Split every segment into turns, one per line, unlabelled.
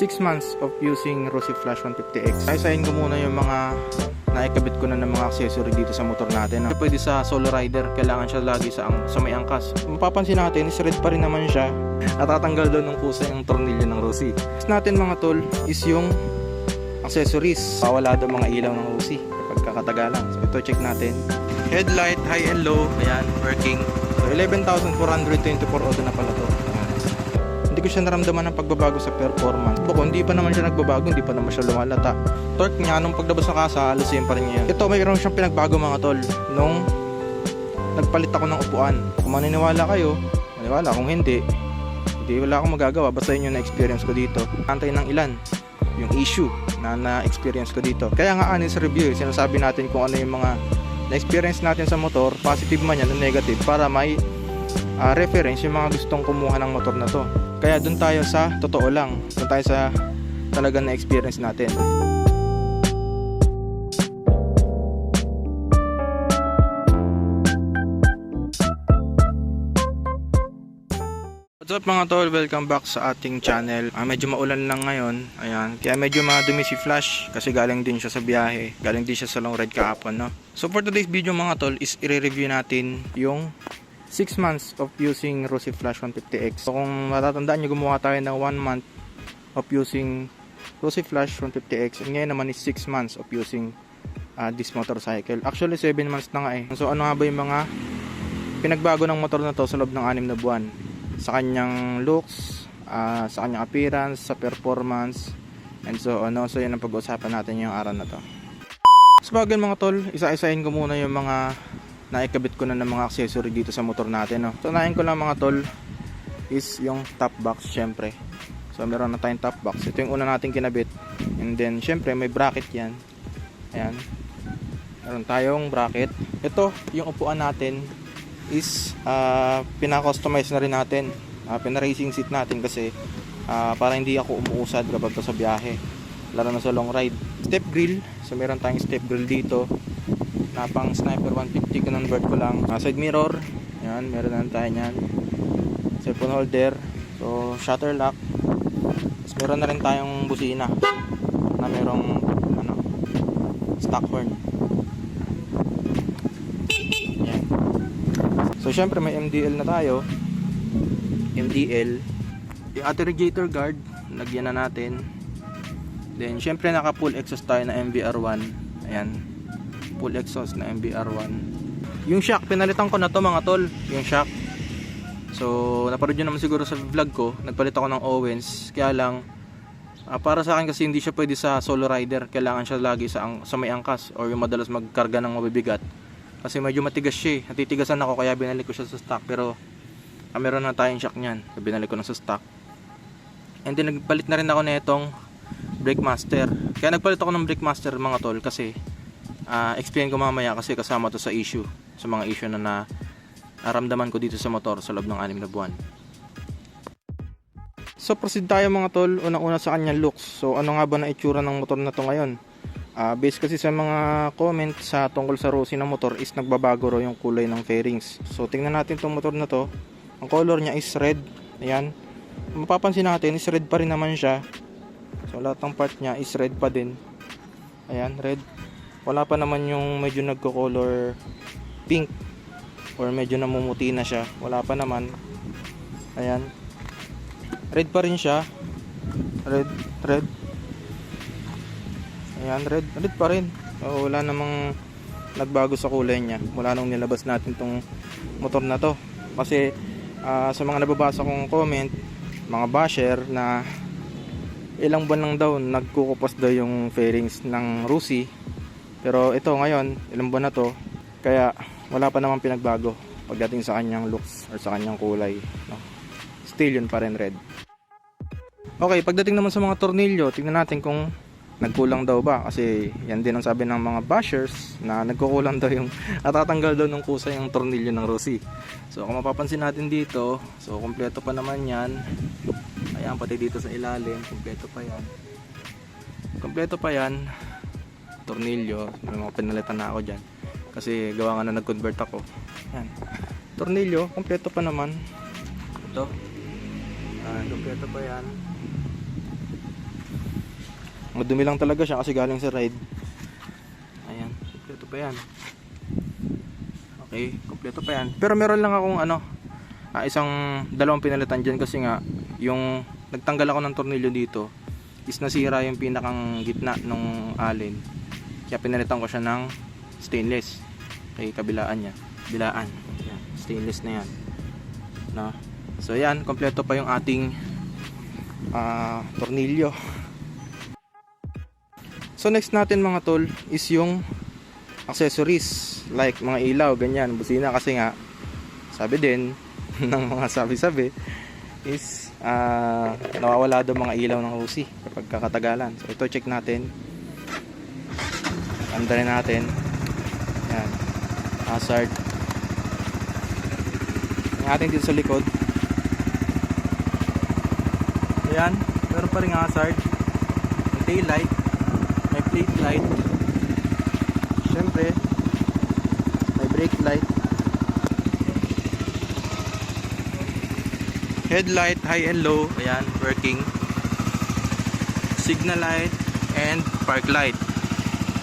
6 months of using Rosy Flash 150X. Ayusahin ko muna yung mga naikabit ko na ng mga accessory dito sa motor natin. Pwede sa solo rider, kailangan siya lagi sa, ang, sa may angkas. Mapapansin natin, is red pa rin naman siya. Natatanggal doon ng kusa yung tornilyo ng Rosy. Next natin mga tol is yung accessories. Pawala doon mga ilaw ng Rosy kapag kakatagalan. So ito check natin. Headlight, high and low, ayan, working. So 11,424 auto na pala to. Hindi ko siya naramdaman ng pagbabago sa performance. Bako, hindi pa naman siya nagbabago, hindi pa naman siya lumalata. Torque niya, nung paglabas sa kasa, halos same pa rin niya. Ito, mayroon siyang pinagbago mga tol. Nung nagpalit ako ng upuan. Kung maniniwala kayo, maniwala. Kung hindi, hindi wala akong magagawa. Basta yun yung na-experience ko dito. Antay ng ilan yung issue na na-experience ko dito. Kaya nga honest review, eh, sinasabi natin kung ano yung mga na-experience natin sa motor, positive man yan o negative, para may ah, reference yung mga gustong kumuha ng motor na to. Kaya dun tayo sa totoo lang, dun tayo sa talagang na-experience natin. What's up mga tol? Welcome back sa ating channel. Ah, medyo maulan lang ngayon. Ayan. Kaya medyo madumi si Flash kasi galing din siya sa biyahe. Galing din siya sa long ride kahapon, no? So for today's video mga tol is i-review natin yung 6 months of using Rosy Flash 150X. So kung matatandaan nyo, gumawa tayo ng 1 month of using Rosy Flash 150X. And ngayon naman is 6 months of using ah, this motorcycle. Actually 7 months na nga eh. So ano nga ba yung mga pinagbago ng motor na to sa loob ng 6 na buwan? Sa kanyang looks, ah, sa kanyang appearance, sa performance, and so ano. So yun ang pag-uusapan natin yung araw na to. Sa bagay mga tol, isa-isahin ko muna yung mga naikabit ko na ng mga accessory dito sa motor natin. No? So, unahin ko lang mga tol is yung top box syempre. So, meron na tayong top box. Ito yung una nating kinabit. And then, syempre, may bracket yan. Ayan. Meron tayong bracket. Ito, yung upuan natin is uh, pina-customize na rin natin. Uh, pina-racing seat natin kasi ah, para hindi ako umuusad kapag sa biyahe. Lalo na sa long ride. Step grill. So, meron tayong step grill dito na pang sniper 150 convert ko lang. Uh, side mirror. Yan meron na tayo nyan cellphone holder. So shutter lock. Tapos meron na rin tayong busina na merong ano stock horn yan. So syempre may MDL na tayo. MDL yung radiator guard lagyan na natin. Then syempre naka full exhaust tayo na MVR1 ayan full exhaust na MBR1 yung shock pinalitan ko na to mga tol. Yung shock. So naparod nyo naman siguro sa vlog ko. Nagpalit ako ng Owens. Kaya lang ah, para sa akin kasi hindi siya pwede sa solo rider. Kailangan siya lagi sa, ang, sa may angkas or yung madalas magkarga ng mabibigat. Kasi medyo matigas siya eh. Natitigasan ako kaya binalik ko siya sa stock. Pero ah, meron na tayong shock nyan so, binalik ko na sa stock. And then nagpalit na rin ako na itong brake master. Kaya nagpalit ako ng brake master mga tol kasi uh, explain ko mamaya kasi kasama to sa issue sa mga issue na na naramdaman ko dito sa motor sa loob ng 6 na buwan. So proceed tayo mga tol. Unang-una sa kanyang looks so ano nga ba na itsura ng motor na to ngayon? Uh, based kasi sa mga comment sa tungkol sa Rosy ng motor is nagbabago raw yung kulay ng fairings. So tingnan natin tong motor na to. Ang color niya is red. Ayan. Mapapansin natin is red pa rin naman siya. So lahat ng part niya is red pa din. Ayan red wala pa naman yung medyo nagko-color pink or medyo namumuti na siya. Wala pa naman. Ayan. Red pa rin siya. Red red. Ayan red red pa rin. So, wala namang nagbago sa kulay niya. Mula nung nilabas natin tong motor na to. Kasi ah, sa mga nababasa kong comment mga basher na ilang buwan lang daw nagkukupos daw yung fairings ng Rusi pero ito ngayon, ilang buwan na to, kaya wala pa namang pinagbago pagdating sa kanyang looks or sa kanyang kulay. No? Still yun pa rin red. Okay, pagdating naman sa mga tornilyo, tingnan natin kung nagkulang daw ba. Kasi yan din ang sabi ng mga bashers na nagkukulang daw yung natatanggal daw ng kusa yung tornilyo ng Rossi. So kung mapapansin natin dito, so kompleto pa naman yan. Ayan, pati dito sa ilalim, kompleto pa yan. Kompleto pa yan tornilyo may mga pinalitan na ako dyan kasi gawa nga na nag-convert ako yan tornilyo kompleto pa naman ito ah, kompleto pa yan Madumi lang talaga siya kasi galing sa ride. Ayan, kompleto pa yan. Okay, kompleto pa yan. Pero meron lang akong ano, ah, isang dalawang pinalitan dyan kasi nga yung nagtanggal ako ng tornilyo dito is nasira yung pinakang gitna ng alin. Kaya pinalitan ko siya ng stainless. Okay, kabilaan niya. Bilaan. Yan, stainless na yan. No? So yan, kompleto pa yung ating ah, tornilyo. So next natin mga tol is yung accessories like mga ilaw, ganyan, busina kasi nga sabi din ng mga sabi-sabi is ah, nawawala daw mga ilaw ng Uzi kapag kakatagalan. So ito check natin. Andarin natin. Yan. Hazard. Yung ating dito sa likod. Ayan, meron pa rin hazard. May tail light, may plate light. Siyempre, may brake light. Headlight, high and low, ayan, working. Signal light and park light.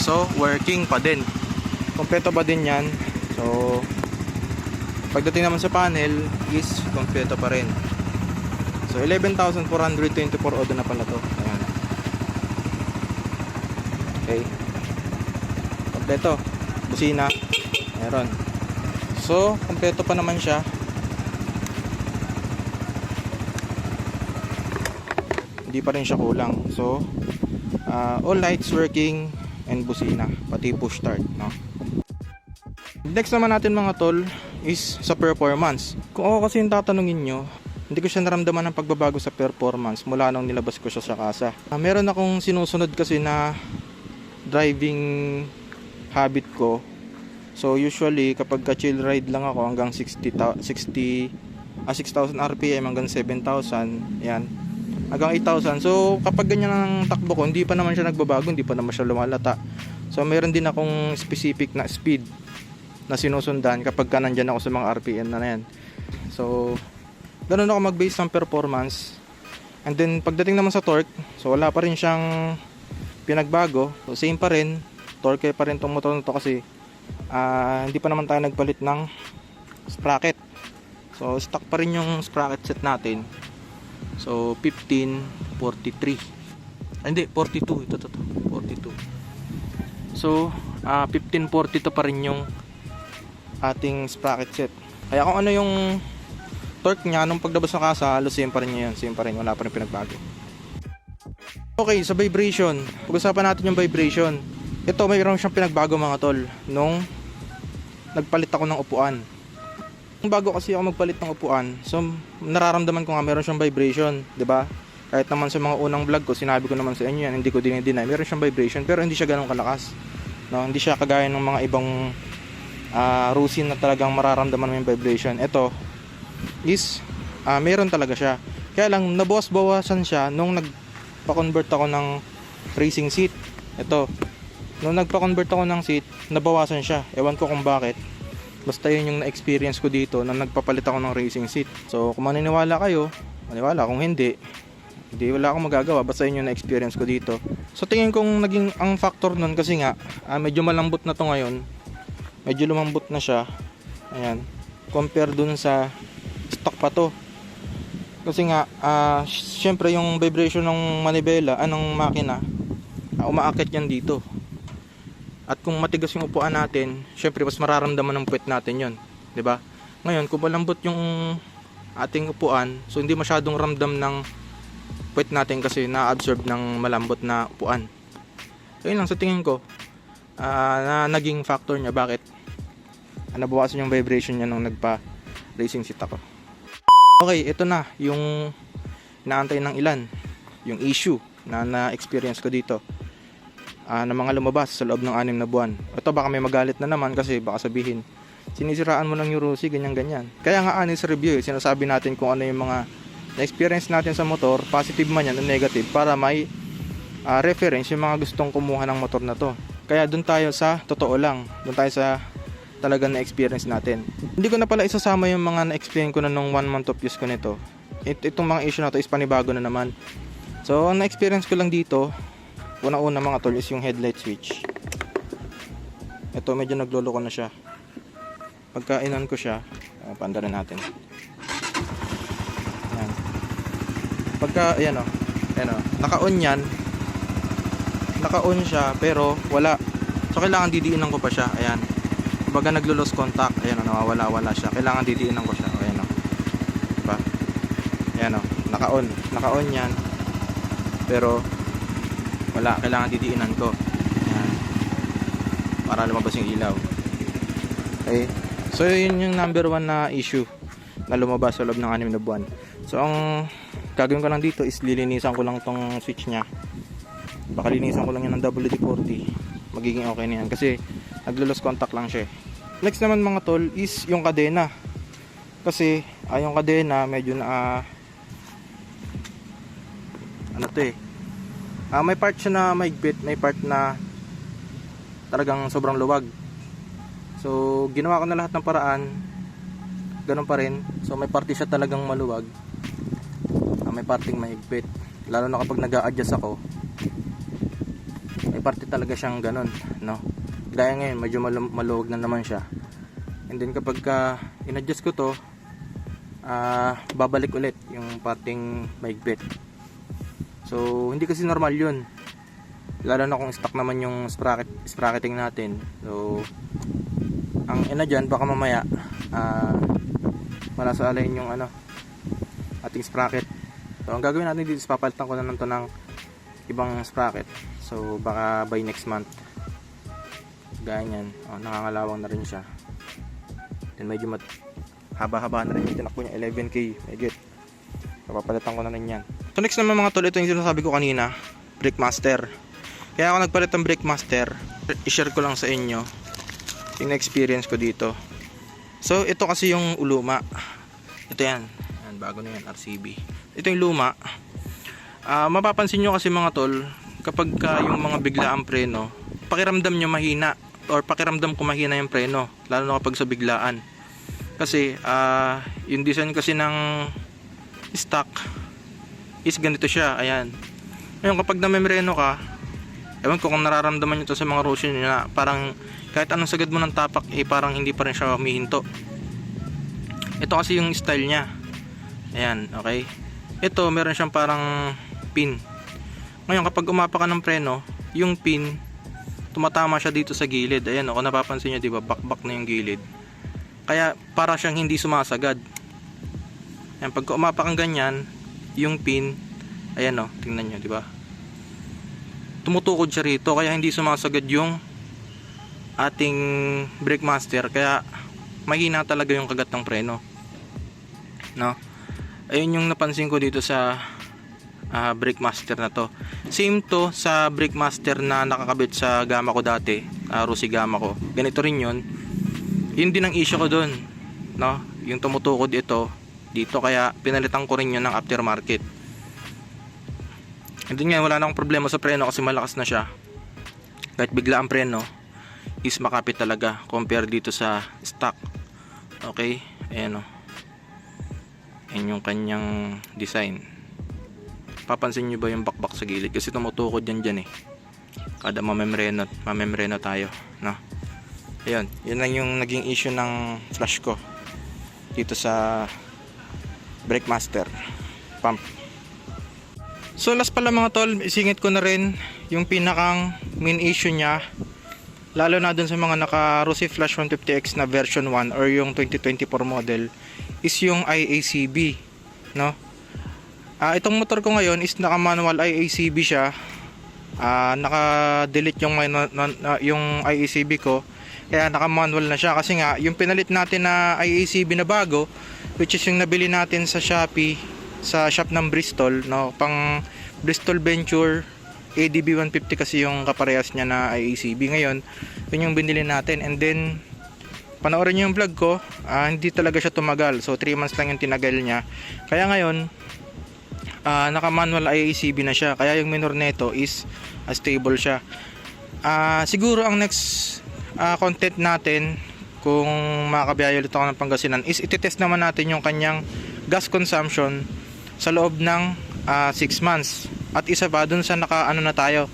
So, working pa din. Kompleto pa din yan. So, pagdating naman sa panel is kompleto pa rin. So 11,424 odo na pala to. Ayan. Okay. Kompleto. Busina. Meron. So, kompleto pa naman siya. Hindi pa rin siya kulang. So, uh, all lights working and busina. Pati push start. No? Next naman natin mga tol is sa performance. Kung ako kasi yung tatanungin nyo, hindi ko siya naramdaman ng pagbabago sa performance mula nung nilabas ko siya sa kasa. Ah, meron akong sinusunod kasi na driving habit ko. So usually kapag ka chill ride lang ako hanggang 60 ta- 60 ah, 6,000 RPM hanggang 7,000, yan. Hanggang 8,000. So kapag ganyan ang takbo ko, hindi pa naman siya nagbabago, hindi pa naman siya lumalata. So meron din akong specific na speed na sinusundan kapag ka nandyan ako sa mga RPM na, na yan. So ganun ako mag-base ng performance. And then pagdating naman sa torque, so wala pa rin siyang pinagbago. So same pa rin, torque pa rin tong motor na to kasi ah, hindi pa naman tayo nagpalit ng sprocket. So stock pa rin yung sprocket set natin. So 1543. Ah, hindi, 42 ito to, to 42. So ah 1542 pa rin yung ating sprocket set. Kaya kung ano yung torque niya nung paglabas ng kasa, halos same pa rin yun. Same pa rin, wala pa rin pinagbago. Okay, sa vibration. Pag-usapan natin yung vibration. Ito, mayroon siyang pinagbago mga tol. Nung nagpalit ako ng upuan. Bago kasi ako magpalit ng upuan, so nararamdaman ko nga meron siyang vibration, 'di ba? Kahit naman sa mga unang vlog ko, sinabi ko naman sa inyo yan, hindi ko dinideny. Meron siyang vibration, pero hindi siya ganun kalakas. No, hindi siya kagaya ng mga ibang ah rusin na talagang mararamdaman mo yung vibration. Ito, is ah, meron talaga siya. Kaya lang nabawas-bawasan siya nung nagpa-convert ako ng racing seat. Ito. Nung nagpa-convert ako ng seat, nabawasan siya. Ewan ko kung bakit. Basta yun yung na-experience ko dito nang nagpapalit ako ng racing seat. So, kung maniniwala kayo, maniwala. Kung hindi, hindi wala akong magagawa. Basta yun yung na-experience ko dito. So, tingin kong naging ang factor nun kasi nga, ah, medyo malambot na to ngayon. Medyo lumambot na siya. Ayan. Compare dun sa stock pa to. Kasi nga, ah, syempre yung vibration ng manibela, anong makina, ah, umaakit yan dito. At kung matigas yung upuan natin, syempre mas mararamdaman ng puwet natin yon, 'di ba? Ngayon, kung malambot yung ating upuan, so hindi masyadong ramdam ng puwet natin kasi na-absorb ng malambot na upuan. So, yun lang sa tingin ko, ah, na naging factor niya bakit ah, nabawasan yung vibration niya nung nagpa racing seat ako. Okay, ito na yung inaantay ng ilan, yung issue na na-experience ko dito ah, ng mga lumabas sa loob ng anim na buwan. Ito baka may magalit na naman kasi baka sabihin, sinisiraan mo lang yung Rusi, ganyan-ganyan. Kaya nga honest review, eh, sinasabi natin kung ano yung mga na-experience natin sa motor, positive man yan o negative, para may ah, reference yung mga gustong kumuha ng motor na to. Kaya doon tayo sa totoo lang, doon tayo sa talagang na-experience natin. Hindi ko na pala isasama yung mga na-explain ko na nung one month of use ko nito. It, itong mga issue na to is panibago na naman. So, ang na-experience ko lang dito, Una-una mga tol is yung headlight switch. Ito medyo nagloloko na siya. Pagka inon ko siya, uh, paanda rin natin. Yan. Pagka, ayan o, ayan o, naka-on yan. Naka-on siya, pero wala. So, kailangan didiinan ko pa siya, ayan. Baga naglo-lose contact, ayan o, nawawala-wala siya. Kailangan didiinan ko siya, ayan o. Diba? Ayan o, naka-on. Naka-on yan. Pero, wala, kailangan didiinan ko. Ayan. Para lumabas yung ilaw. Okay. So, yun yung number one na issue na lumabas sa loob ng 6 na buwan. So, ang gagawin ko lang dito is lilinisan ko lang tong switch niya. Baka linisan ko lang yan ng WD-40. Magiging okay na yan. Kasi, naglo-lost contact lang siya. eh. Next naman mga tol is yung kadena. Kasi, ah, yung kadena medyo na ah, ano to eh. Ah, may part siya na maigpit, may part na talagang sobrang luwag. So, ginawa ko na lahat ng paraan. Ganun pa rin. So, may parte siya talagang maluwag. Ah, may parting maigpit. Lalo na kapag nag adjust ako. May parte talaga siyang ganun, no? Gaya ngayon, medyo malu- maluwag na naman siya. And then kapag ka in-adjust ko to, ah, babalik ulit yung parting maigpit. So, hindi kasi normal yun. Lalo na kung stock naman yung sprocket, sprocketing natin. So, ang ina dyan, baka mamaya, ah, wala sa alayin yung ano, ating sprocket. So, ang gagawin natin dito is papalitan ko na lang ng ibang sprocket. So, baka by next month. Gaya niyan. Oh, nangangalawang na rin siya. Then, medyo mat haba-haba na rin yung tinakbo niya. 11K. Medyo. So, papalitan ko na rin yan. So next naman mga tol, ito yung sinasabi ko kanina, Brickmaster. Kaya ako nagpalit ng Brickmaster, i-share ko lang sa inyo yung experience ko dito. So ito kasi yung uluma. Ito yan. yan bago na yan, RCB. Ito yung luma. Ah, mapapansin nyo kasi mga tol, kapag ka yung mga biglaang preno, pakiramdam nyo mahina or pakiramdam ko mahina yung preno, lalo na kapag sa biglaan. Kasi ah, yung design kasi ng stock is ganito siya, ayan. Ngayon kapag namemreno ka, ewan ko kung nararamdaman nyo to sa mga rosyo nyo na parang kahit anong sagad mo ng tapak, eh parang hindi pa rin siya humihinto. Ito kasi yung style niya. Ayan, okay. Ito, meron siyang parang pin. Ngayon kapag umapa ka ng preno, yung pin, tumatama siya dito sa gilid. Ayan, o, kung napapansin nyo, di ba, bakbak na yung gilid. Kaya para siyang hindi sumasagad. Ayan, pag umapa kang ganyan, yung pin ayan o, tingnan nyo, di ba? Tumutukod siya rito kaya hindi sumasagad yung ating brake master kaya mahina talaga yung kagat ng preno. No? Ayun yung napansin ko dito sa ah, brake master na to. Same to sa brake master na nakakabit sa gama ko dati, uh, Rusi gama ko. Ganito rin yun. Yun din ang issue ko doon. No? Yung tumutukod ito dito kaya pinalitan ko rin yun ng aftermarket. Hindi nga wala na akong problema sa preno kasi malakas na siya. Kahit bigla ang preno is makapit talaga compare dito sa stock. Okay? Ayan o. Yan yung kanyang design. Papansin nyo ba yung bakbak sa gilid? Kasi tumutukod yan dyan eh. Kada mamemreno mamemreno tayo no? Ayun yun lang yung naging issue ng flash ko dito sa brake master pump. So last pala mga tol isingit ko na rin yung pinakang main issue nya lalo na dun sa mga naka Rossi Flash 150X na version 1 or yung 2024 model is yung IACB no? Ah, itong motor ko ngayon is naka manual IACB siya. Ah, naka delete yung yung IACB ko. Kaya naka manual na siya kasi nga yung pinalit natin na IACB na bago which is yung nabili natin sa Shopee sa shop ng Bristol no? Pang Bristol Venture ADB 150 kasi yung kaparehas niya na IACB ngayon. Yun yung binili natin. And then panoorin niyo yung vlog ko. Ah, hindi talaga siya tumagal. So 3 months lang yung tinagal niya. Kaya ngayon ah, naka manual IACB na siya. Kaya yung minor nito is ah, stable siya. Ah, siguro ang next ah, content natin kung makakabiyahe ulit ako ng Pangasinan is itetest naman natin yung kanyang gas consumption sa loob ng 6 months. At isa pa dun sa naka ano na tayo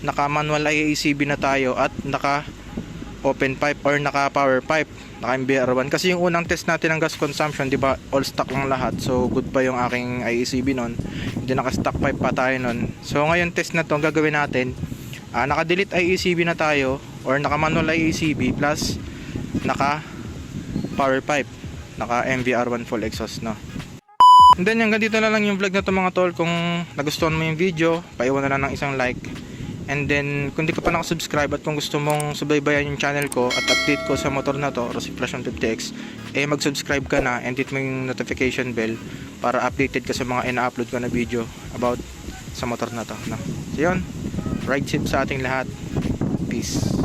naka manual IACB na tayo at naka open pipe or naka power pipe naka MBR1 kasi yung unang test natin ng gas consumption di ba all stock lang lahat. So good pa yung aking IACB nun. Hindi naka stock pipe pa tayo nun. So ngayon test na to gagawin natin ah, naka delete IACB na tayo or naka manual IACB plus naka power pipe naka MVR1 full exhaust no And then hanggang dito na lang yung vlog na to mga tol kung nagustuhan mo yung video paiwan na lang ng isang like And then, kung di ka pa nakasubscribe at kung gusto mong subaybayan yung channel ko at update ko sa motor na to, Rosy Flash 150X, eh mag-subscribe ka na and hit mo yung notification bell para updated ka sa mga ina-upload ko na video about sa motor na to. No? So yun, ride safe sa ating lahat. Peace.